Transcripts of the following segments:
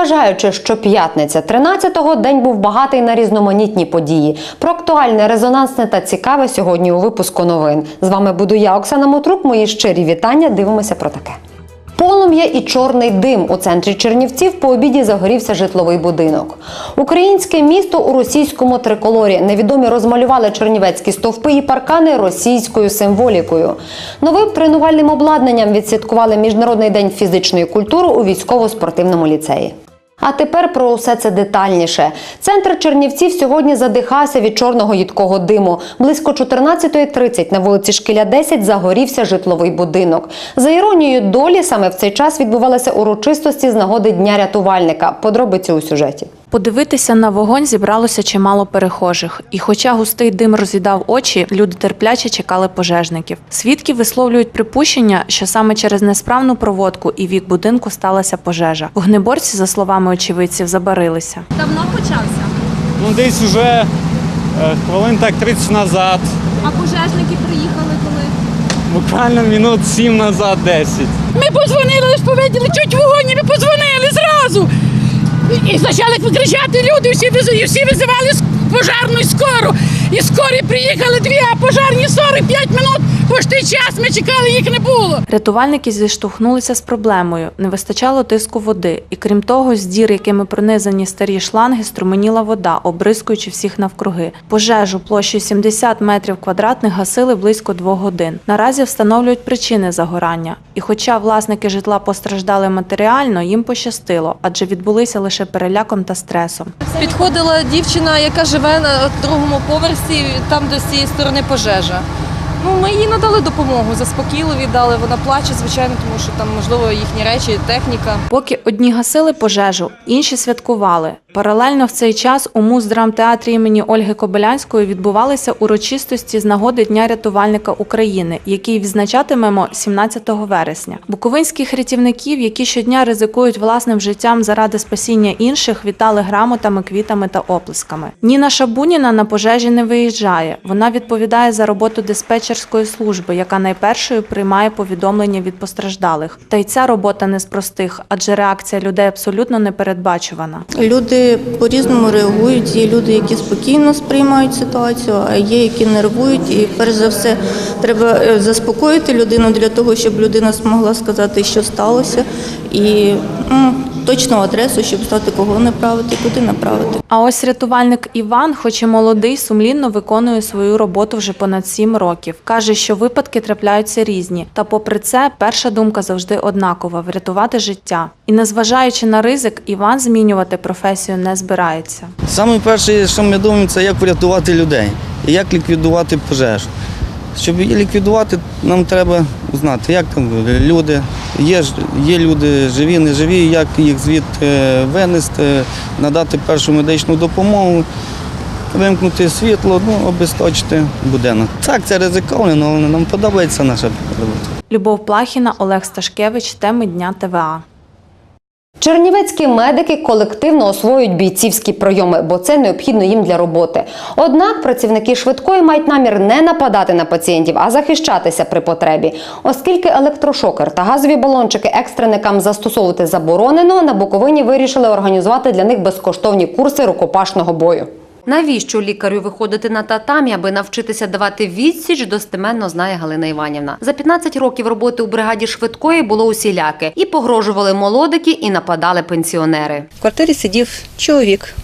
Незважаючи, що п'ятниця 13-го день був багатий на різноманітні події. Про актуальне, резонансне та цікаве сьогодні у випуску новин. З вами буду я, Оксана Мотрук. Мої щирі вітання. Дивимося про таке. Полум'я і чорний дим у центрі Чернівців по обіді загорівся житловий будинок. Українське місто у російському триколорі. Невідомі розмалювали чернівецькі стовпи і паркани російською символікою. Новим тренувальним обладнанням відсвяткували Міжнародний день фізичної культури у військово-спортивному ліцеї. А тепер про усе це детальніше. Центр Чернівців сьогодні задихався від чорного їдкого диму. Близько 14.30 на вулиці Шкіля 10 загорівся житловий будинок. За іронією долі, саме в цей час відбувалися урочистості з нагоди Дня рятувальника. Подробиці у сюжеті. Подивитися на вогонь зібралося чимало перехожих, і хоча густий дим роз'їдав очі, люди терпляче чекали пожежників. Свідки висловлюють припущення, що саме через несправну проводку і вік будинку сталася пожежа. Вогнеборці, за словами очевидців, забарилися. Давно почався, Ну, десь уже е, хвилин так 30 назад, а пожежники приїхали коли? буквально минут 7 назад 10. Ми подзвонили, лише повиділи чуть вогонь, ми подзвонили зразу. І, почали кричати люди, всі, всі визивали пожарну і скору. І скорі приїхали дві, а пожарні 45 минут, пошти час, ми чекали, їх не було. Рятувальники зіштовхнулися з проблемою. Не вистачало тиску води, і крім того, з дір, якими пронизані старі шланги, струменіла вода, обрискуючи всіх навкруги. Пожежу площею 70 метрів квадратних гасили близько двох годин. Наразі встановлюють причини загорання. І хоча власники житла постраждали матеріально, їм пощастило, адже відбулися лише переляком та стресом. Підходила дівчина, яка живе на другому поверсі, там до цієї сторони пожежа. Ну, ми їй надали допомогу, заспокійливо віддали. Вона плаче, звичайно, тому що там можливо їхні речі, техніка. Поки одні гасили пожежу, інші святкували. Паралельно в цей час у муздрамтеатрі імені Ольги Кобилянської відбувалися урочистості з нагоди Дня рятувальника України, який відзначатимемо 17 вересня. Буковинських рятівників, які щодня ризикують власним життям заради спасіння інших, вітали грамотами, квітами та оплесками. Ніна Шабуніна на пожежі не виїжджає. Вона відповідає за роботу диспетчерської служби, яка найпершою приймає повідомлення від постраждалих. Та й ця робота не з простих, адже реакція людей абсолютно непередбачувана. Люди по-різному реагують. Є люди, які спокійно сприймають ситуацію, а є які нервують. І перш за все треба е, заспокоїти людину для того, щоб людина змогла сказати, що сталося, і ну, точну адресу, щоб знати, кого направити, куди направити. А ось рятувальник Іван, хоч і молодий, сумлінно виконує свою роботу вже понад сім років. Каже, що випадки трапляються різні. Та попри це, перша думка завжди однакова врятувати життя. І незважаючи на ризик, Іван змінювати професію не збирається. Саме перше, що ми думаємо, це як врятувати людей і як ліквідувати пожежу. Щоб її ліквідувати, нам треба знати, як там люди, є, є люди живі, не живі, як їх звідти винести, надати першу медичну допомогу, вимкнути світло, ну, обесточити будинок. Так, це ризиковано, але нам подобається наша робота. Любов Плахіна, Олег Сташкевич, теми дня ТВА. Чернівецькі медики колективно освоюють бійцівські прийоми, бо це необхідно їм для роботи. Однак працівники швидкої мають намір не нападати на пацієнтів, а захищатися при потребі. Оскільки електрошокер та газові балончики екстреникам застосовувати заборонено, на Буковині вирішили організувати для них безкоштовні курси рукопашного бою. Навіщо лікарю виходити на татамі, аби навчитися давати відсіч, достеменно знає Галина Іванівна. За 15 років роботи у бригаді швидкої було усіляке. І погрожували молодики, і нападали пенсіонери. В квартирі сидів чоловік,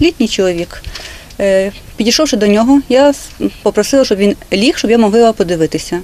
літній чоловік. Е, Підійшовши до нього, я попросила, щоб він ліг, щоб я могла подивитися.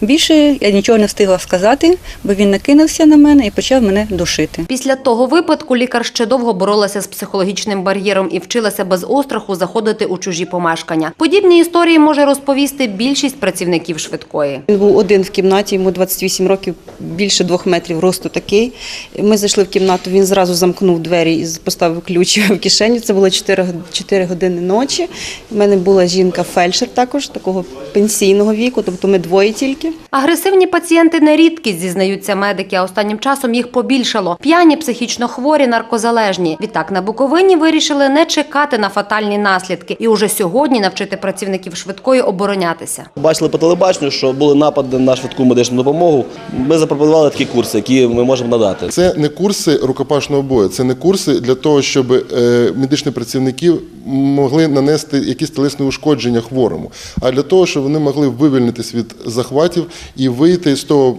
Більше я нічого не встигла сказати, бо він накинувся на мене і почав мене душити. Після того випадку лікар ще довго боролася з психологічним бар'єром і вчилася без остраху заходити у чужі помешкання. Подібні історії може розповісти більшість працівників швидкої. Він був один в кімнаті, йому 28 років, більше двох метрів росту такий. Ми зайшли в кімнату, він зразу замкнув двері і поставив ключ в кишеню. Це було 4, 4 години ночі. У мене була жінка фельдшер також, такого пенсійного віку, тобто ми двоє тільки. Агресивні пацієнти не рідкість, зізнаються медики, а останнім часом їх побільшало. П'яні, психічно хворі, наркозалежні. Відтак на Буковині вирішили не чекати на фатальні наслідки і уже сьогодні навчити працівників швидкої оборонятися. Бачили по телебаченню, що були напади на швидку медичну допомогу. Ми запропонували такі курси, які ми можемо надати. Це не курси рукопашного бою, це не курси для того, щоб е, медичні працівники могли нанести якісь тілесні ушкодження хворому, а для того, щоб вони могли вивільнитись від захватів і вийти з того,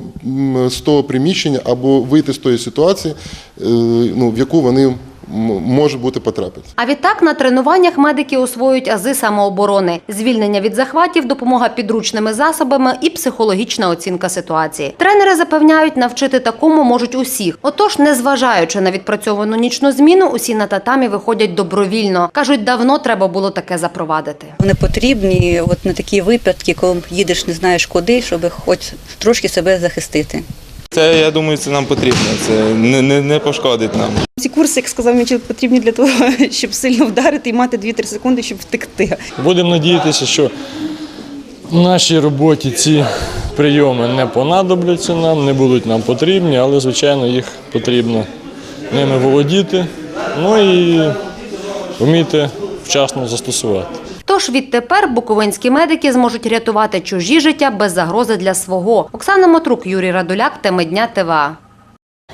з того приміщення або вийти з тої ситуації, е, ну, в яку вони м, можуть бути потрапити. А відтак на тренуваннях медики освоюють ази самооборони, звільнення від захватів, допомога підручними засобами і психологічна оцінка ситуації. Тренери запевняють, навчити такому можуть усіх. Отож, незважаючи на відпрацьовану нічну зміну, усі на татамі виходять добровільно. кажуть, давно треба було таке запровадити. Вони потрібні от на такі випадки, коли їдеш не знаєш куди, щоб хоч трошки себе захистити. Це, я думаю, це нам потрібно. Це не, не, не пошкодить нам. Ці курси, як сказав Мічел, потрібні для того, щоб сильно вдарити і мати 2-3 секунди, щоб втекти. Будемо надіятися, що в нашій роботі ці прийоми не понадобляться нам, не будуть нам потрібні, але, звичайно, їх потрібно ними володіти, ну і вміти вчасно застосувати. Тож відтепер буковинські медики зможуть рятувати чужі життя без загрози для свого. Оксана Матрук, Юрій Радуляк, теми дня ТВА.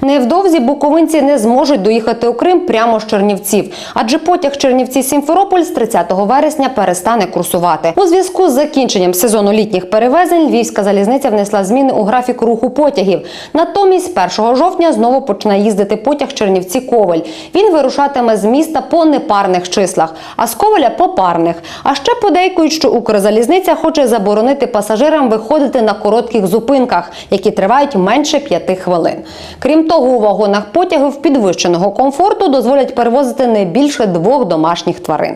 Невдовзі буковинці не зможуть доїхати у Крим прямо з Чернівців, адже потяг Чернівці-Сімферополь з 30 вересня перестане курсувати. У зв'язку з закінченням сезону літніх перевезень Львівська залізниця внесла зміни у графік руху потягів. Натомість 1 жовтня знову почне їздити потяг Чернівці-Ковель. Він вирушатиме з міста по непарних числах, а з Ковеля по парних. А ще подейкують, що Укрзалізниця хоче заборонити пасажирам виходити на коротких зупинках, які тривають менше п'яти хвилин. Крім того, у вагонах потягів підвищеного комфорту дозволять перевозити не більше двох домашніх тварин.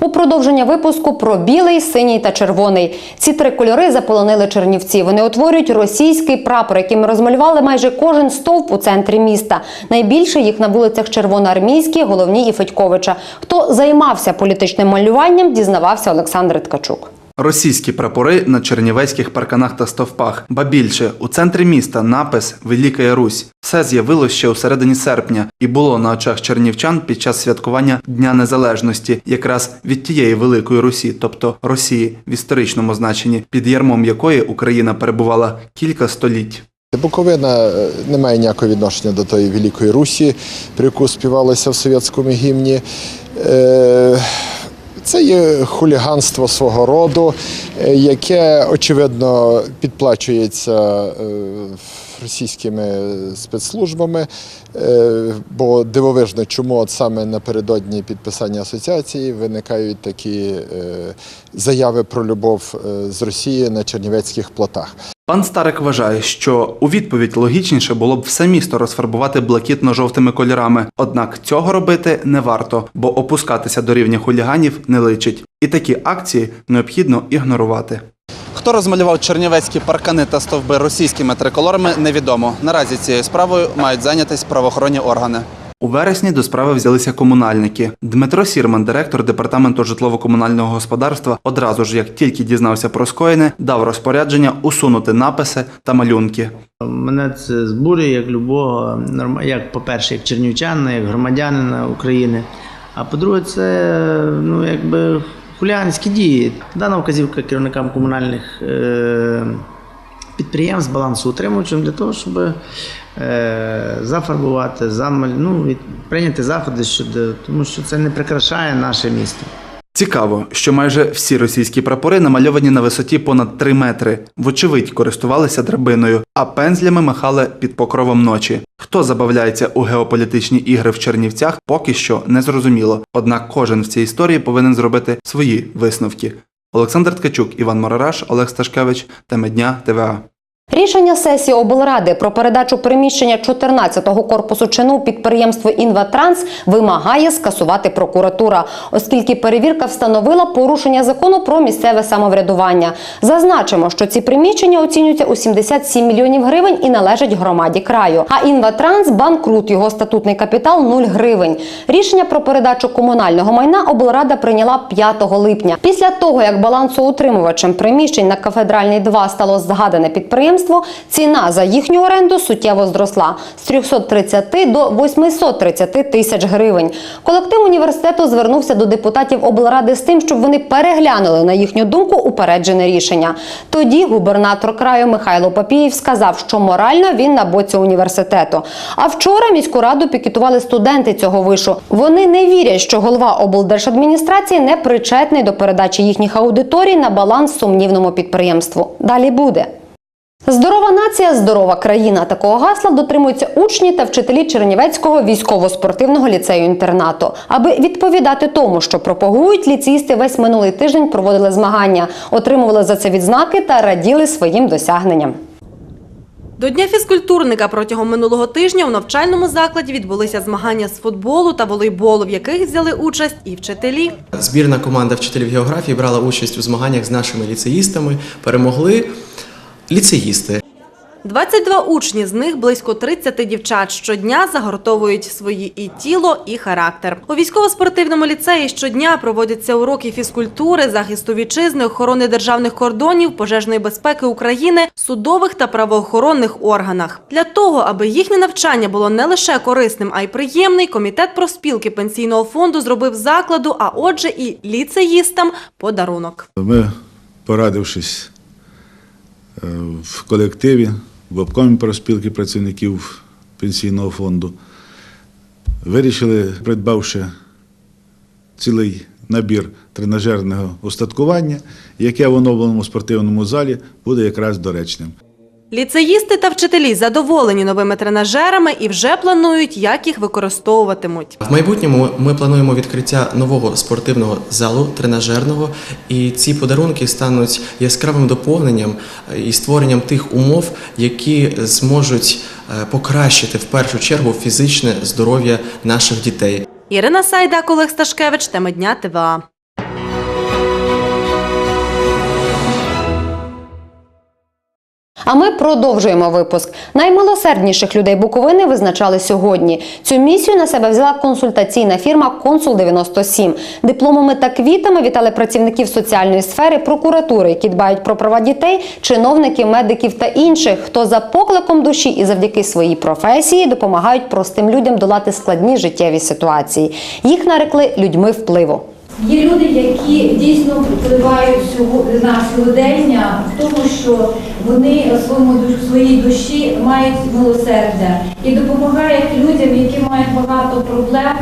У продовження випуску про білий, синій та червоний. Ці три кольори заполонили Чернівці. Вони утворюють російський прапор, яким розмалювали майже кожен стовп у центрі міста. Найбільше їх на вулицях Червоноармійській, Головній і Федьковича. Хто займався політичним малюванням, дізнавався Олександр Ткачук. Російські прапори на чернівецьких парканах та стовпах. Ба більше у центрі міста напис Велика Русь. Все з'явилось ще у середині серпня і було на очах чернівчан під час святкування Дня Незалежності, якраз від тієї великої Русі, тобто Росії в історичному значенні, під ярмом якої Україна перебувала кілька століть. Буковина е, не має ніякого відношення до тої Великої Русі, про яку співалося в совєтському гімні. Е, Це є хуліганство свого роду, е, яке очевидно підплачується е, російськими спецслужбами. Е, Бо дивовижно, чому от саме напередодні підписання асоціації виникають такі е, заяви про любов е, з Росії на чернівецьких плотах. Пан Старик вважає, що у відповідь логічніше було б все місто розфарбувати блакитно-жовтими кольорами. Однак цього робити не варто, бо опускатися до рівня хуліганів не личить. І такі акції необхідно ігнорувати. Хто розмалював чернівецькі паркани та стовби російськими триколорами, невідомо. Наразі цією справою мають зайнятися правоохоронні органи. У вересні до справи взялися комунальники. Дмитро Сірман, директор департаменту житлово-комунального господарства, одразу ж як тільки дізнався про скоєне, дав розпорядження усунути написи та малюнки. Мене це збурює як любого норма- як, по-перше, як чернівчанина, як громадянина України. А по-друге, це ну, якби хуліганські дії. Дана вказівка керівникам комунальних підприємств підприємств балансоутримувачем для того, щоб е- зафарбувати, замаль... ну, прийняти заходи щодо, тому що це не прикрашає наше місто. Цікаво, що майже всі російські прапори намальовані на висоті понад 3 метри. Вочевидь, користувалися драбиною, а пензлями махали під покровом ночі. Хто забавляється у геополітичні ігри в Чернівцях, поки що не зрозуміло. Однак кожен в цій історії повинен зробити свої висновки. Олександр Ткачук, Іван Морараш, Олег Сташкевич, теми дня ТВА. Рішення сесії облради про передачу приміщення 14-го корпусу ЧНУ підприємству «Інватранс» вимагає скасувати прокуратура, оскільки перевірка встановила порушення закону про місцеве самоврядування. Зазначимо, що ці приміщення оцінюються у 77 мільйонів гривень і належать громаді краю. А «Інватранс» – банкрут, його статутний капітал 0 гривень. Рішення про передачу комунального майна облрада прийняла 5 липня. Після того, як балансоутримувачем приміщень на Кафедральній 2 стало згадане підприємство, ціна за їхню оренду суттєво зросла з 330 до 830 тисяч гривень. Колектив університету звернувся до депутатів облради з тим, щоб вони переглянули на їхню думку упереджене рішення. Тоді губернатор краю Михайло Папієв сказав, що морально він на боці університету. А вчора міську раду пікетували студенти цього вишу. Вони не вірять, що голова облдержадміністрації не причетний до передачі їхніх аудиторій на баланс сумнівному підприємству. Далі буде. Здорова нація, здорова країна. Такого гасла дотримуються учні та вчителі Чернівецького військово-спортивного ліцею-інтернату. Аби відповідати тому, що пропагують, ліцеїсти весь минулий тиждень проводили змагання, отримували за це відзнаки та раділи своїм досягненням. До Дня фізкультурника протягом минулого тижня у навчальному закладі відбулися змагання з футболу та волейболу, в яких взяли участь і вчителі. Збірна команда вчителів географії брала участь у змаганнях з нашими ліцеїстами. Перемогли ліцеїсти. 22 учні, з них близько 30 дівчат щодня загортовують свої і тіло, і характер. У військово-спортивному ліцеї щодня проводяться уроки фізкультури, захисту вітчизни, охорони державних кордонів, пожежної безпеки України, судових та правоохоронних органах. Для того, аби їхнє навчання було не лише корисним, а й приємним, комітет профспілки пенсійного фонду зробив закладу, а отже, і ліцеїстам подарунок. Ми, порадившись в колективі, в обкомі профспілки працівників пенсійного фонду, вирішили, придбавши цілий набір тренажерного устаткування, яке в оновленому спортивному залі буде якраз доречним. Ліцеїсти та вчителі задоволені новими тренажерами і вже планують, як їх використовуватимуть. В майбутньому ми плануємо відкриття нового спортивного залу тренажерного, і ці подарунки стануть яскравим доповненням і створенням тих умов, які зможуть е, покращити в першу чергу фізичне здоров'я наших дітей. Ірина Сайда, Олег Сташкевич, теми дня ТВА. А ми продовжуємо випуск. Наймилосердніших людей Буковини визначали сьогодні. Цю місію на себе взяла консультаційна фірма Консул 97 Дипломами та квітами вітали працівників соціальної сфери, прокуратури, які дбають про права дітей, чиновників, медиків та інших, хто за покликом душі і завдяки своїй професії допомагають простим людям долати складні життєві ситуації. Їх нарекли людьми впливу. Є люди, які дійсно впливають на сьогодення в тому, що вони в своїй душі мають милосердя і допомагають людям, які мають багато проблем,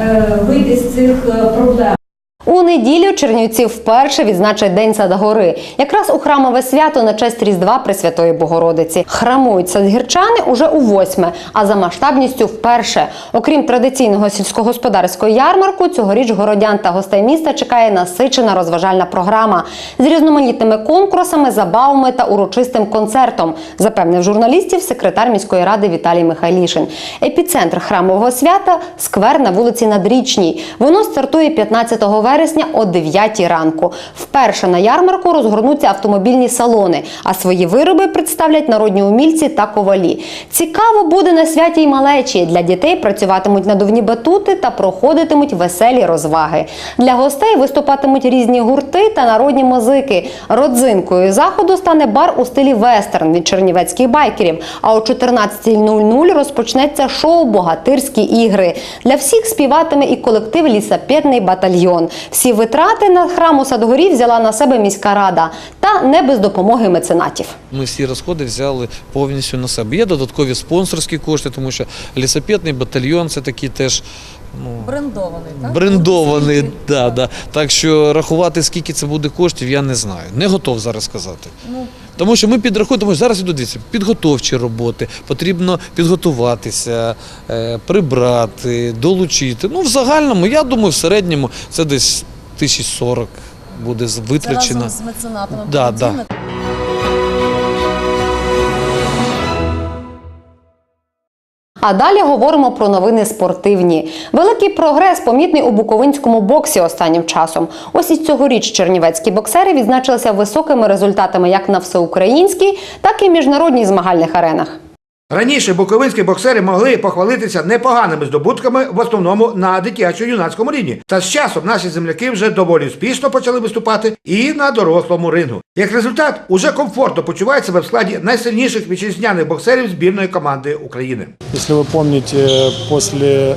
е, вийти з цих е, проблем. У неділю Чернівці вперше відзначать День Садгори. Якраз у храмове свято на честь Різдва Пресвятої Богородиці. Храмують садгірчани уже у восьме, а за масштабністю вперше. Окрім традиційного сільськогосподарського ярмарку, цьогоріч городян та гостей міста чекає насичена розважальна програма з різноманітними конкурсами, забавами та урочистим концертом, запевнив журналістів секретар міської ради Віталій Михайлішин. Епіцентр храмового свята сквер на вулиці Надрічній. Воно стартує 15 вересня о 9 ранку. Вперше на ярмарку розгорнуться автомобільні салони, а свої вироби представлять народні умільці та ковалі. Цікаво буде на святі й малечі. Для дітей працюватимуть надувні батути та проходитимуть веселі розваги. Для гостей виступатимуть різні гурти та народні музики. Родзинкою заходу стане бар у стилі вестерн від чернівецьких байкерів. А о 14.00 розпочнеться шоу Богатирські ігри. Для всіх співатиме і колектив Лісапетний батальйон. Всі витрати на храм у Садгорі взяла на себе міська рада, та не без допомоги меценатів. Ми всі розходи взяли повністю на себе. Є додаткові спонсорські кошти, тому що лісопетний батальйон це такий теж ну, Брендований, так? брендований. Да, да. Так що рахувати, скільки це буде коштів, я не знаю. Не готов зараз сказати. Ну, Тому що ми підрахуємо, тому що зараз ідуть дивіться, підготовчі роботи, потрібно підготуватися, е, прибрати, долучити. Ну, в загальному, я думаю, в середньому це десь 1040 буде витрачено. це разом з меценатами. Да, да. А далі говоримо про новини спортивні. Великий прогрес помітний у буковинському боксі останнім часом. Ось і цьогоріч чернівецькі боксери відзначилися високими результатами як на всеукраїнській, так і міжнародній змагальних аренах. Раніше буковинські боксери могли похвалитися непоганими здобутками, в основному на дитячо-юнацькому рівні. Та з часом наші земляки вже доволі успішно почали виступати і на дорослому рингу. Як результат, уже комфортно почувають себе в складі найсильніших вітчизняних боксерів збірної команди України. Если вы помните, после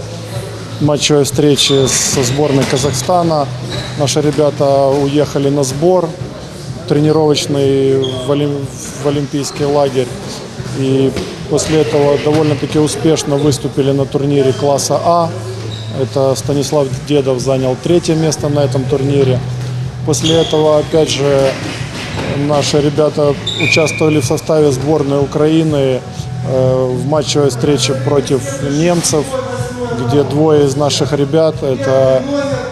матчевой встречи со сборной Казахстана наши ребята уехали на сбор тренировочный в, Олим- в Олимпийский лагерь. И после этого довольно-таки успешно выступили на турнире класса А. Это Станислав Дедов занял третье место на этом турнире. После этого, опять же, наши ребята участвовали в составе сборной Украины э, в матчевой встрече против немцев, где двое из наших ребят, это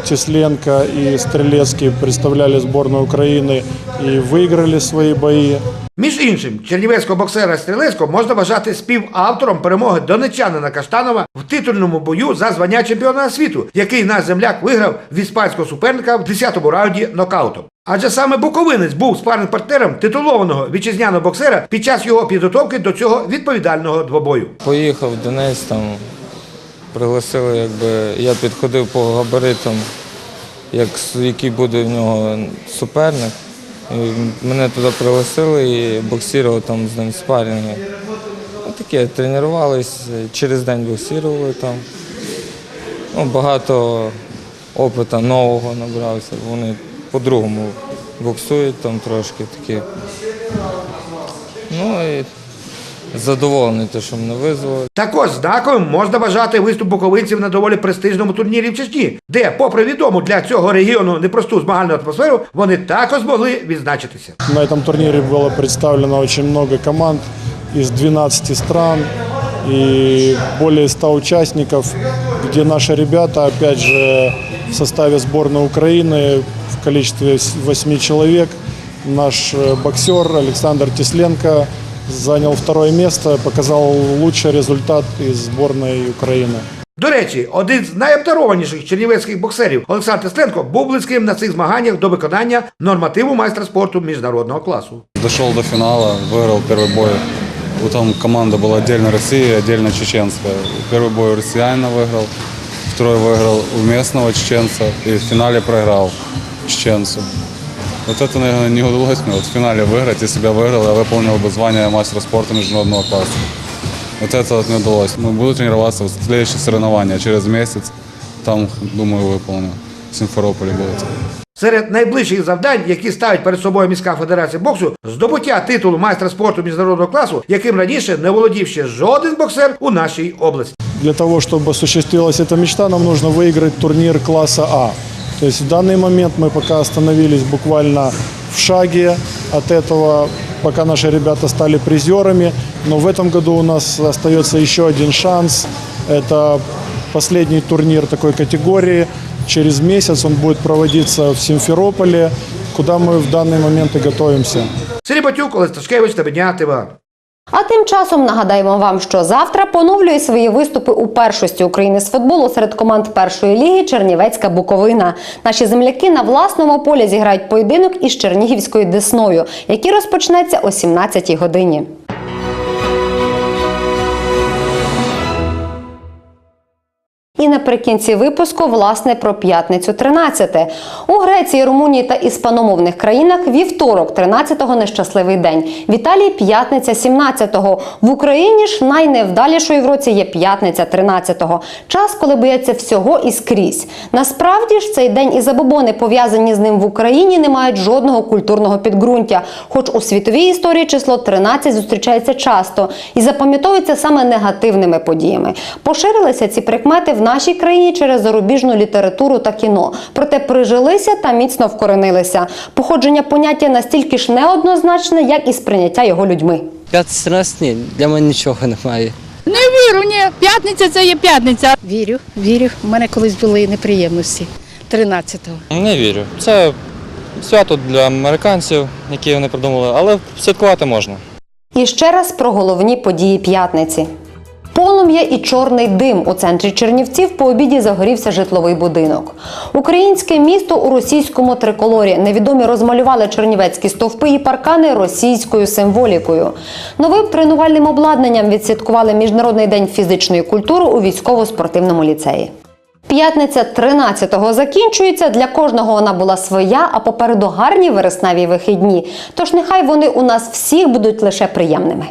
Тесленко и Стрелецкий, представляли сборную Украины и выиграли свои бои. Між іншим, чернівецького боксера Стрілецького можна вважати співавтором перемоги донечанина Каштанова в титульному бою за звання чемпіона світу, який наш земляк виграв від іспанського суперника в 10-му раунді нокаутом. Адже саме Буковинець був спарним партнером титулованого вітчизняного боксера під час його підготовки до цього відповідального двобою. Поїхав в Донець, там пригласили, якби я підходив по габаритам, як, який буде в нього суперник. І мене туди пригласили і боксував там з ним спарринги. Ну, таке, тренувались, через день боксували там. Ну, багато опиту нового набрався. Вони по-другому боксують там трошки такі. Ну і задоволений, те, що мене визвали. Також знаковим можна вважати виступ буковинців на доволі престижному турнірі в Чечні, де, попри відому для цього регіону непросту змагальну атмосферу, вони також змогли відзначитися. На этом турнире было представлено очень много команд из 12 стран и более 100 участников, где наши ребята, опять же, в составе сборной Украины в количестве 8 человек. Наш э, боксер Александр Тесленко занял второе место, показал лучший результат из сборной Украины. До речі, один з найобдарованіших чернівецьких боксерів Олександр Тесленко був близьким на цих змаганнях до виконання нормативу майстра спорту міжнародного класу. Дошел до финала, выиграл первый бой. Вот Там команда была отдельно Россия, отдельно чеченская. Первый бой у россиянина выиграл, второй выиграл у местного чеченца и в финале проиграл чеченцу. Вот это, наверное, не удалось мне вот в финале выиграть. Если бы я выиграл, я выполнил бы звание мастера спорта международного класса. Вот это вот не удалось. Мы буду тренироваться в следующие соревнования через месяц. Там, думаю, выполню. В Симферополе будет. Серед найближчих завдань, які ставить перед собою міська федерація боксу, здобуття титулу майстра спорту міжнародного класу, яким раніше не володів ще жоден боксер у нашій області. Для того, чтобы осуществилась эта мечта, нам нужно выиграть турнир класса А. То есть в данный момент мы пока остановились буквально в шаге от этого, пока наши ребята стали призерами. Но в этом году у нас остается еще один шанс. Это последний турнир такой категории. Через месяц он будет проводиться в Симферополе, куда мы в данный момент и готовимся. Сергій Батюк, Олег Сташкевич, Табедня, ТВА. а тим часом нагадаємо вам, що завтра поновлює свої виступи у першості України з футболу серед команд першої ліги Чернівецька Буковина. Наші земляки на власному полі зіграють поєдинок із Чернігівською Десною, який розпочнеться о 17-й годині. І наприкінці випуску, власне, про п'ятницю 13. У Греції, Румунії та іспаномовних країнах вівторок 13-го нещасливий день. В Італії п'ятниця 17-го. В Україні ж найневдалішою в році є п'ятниця 13-го. Час, коли бояться всього і скрізь. Насправді ж цей день і забобони, пов'язані з ним в Україні, не мають жодного культурного підґрунтя. Хоч у світовій історії число 13 зустрічається часто і запам'ятовується саме негативними подіями. Поширилися ці прикмети в нашій країні через зарубіжну літературу та кіно. Проте прижилися та міцно вкоренилися. Походження поняття настільки ж неоднозначне, як і сприйняття його людьми. 15 ні, для мене нічого немає. Не віру, ні. П'ятниця це є п'ятниця. Вірю, вірю. У мене колись були неприємності 13-го. Не вірю. Це свято для американців, які вони придумали, але святкувати можна. І ще раз про головні події п'ятниці. Полум'я і чорний дим у центрі Чернівців по обіді загорівся житловий будинок. Українське місто у російському триколорі. Невідомі розмалювали чернівецькі стовпи і паркани російською символікою. Новим тренувальним обладнанням відсвяткували Міжнародний день фізичної культури у військово-спортивному ліцеї. П'ятниця 13-го закінчується. Для кожного вона була своя, а попереду гарні вересневі вихідні. Тож нехай вони у нас всіх будуть лише приємними.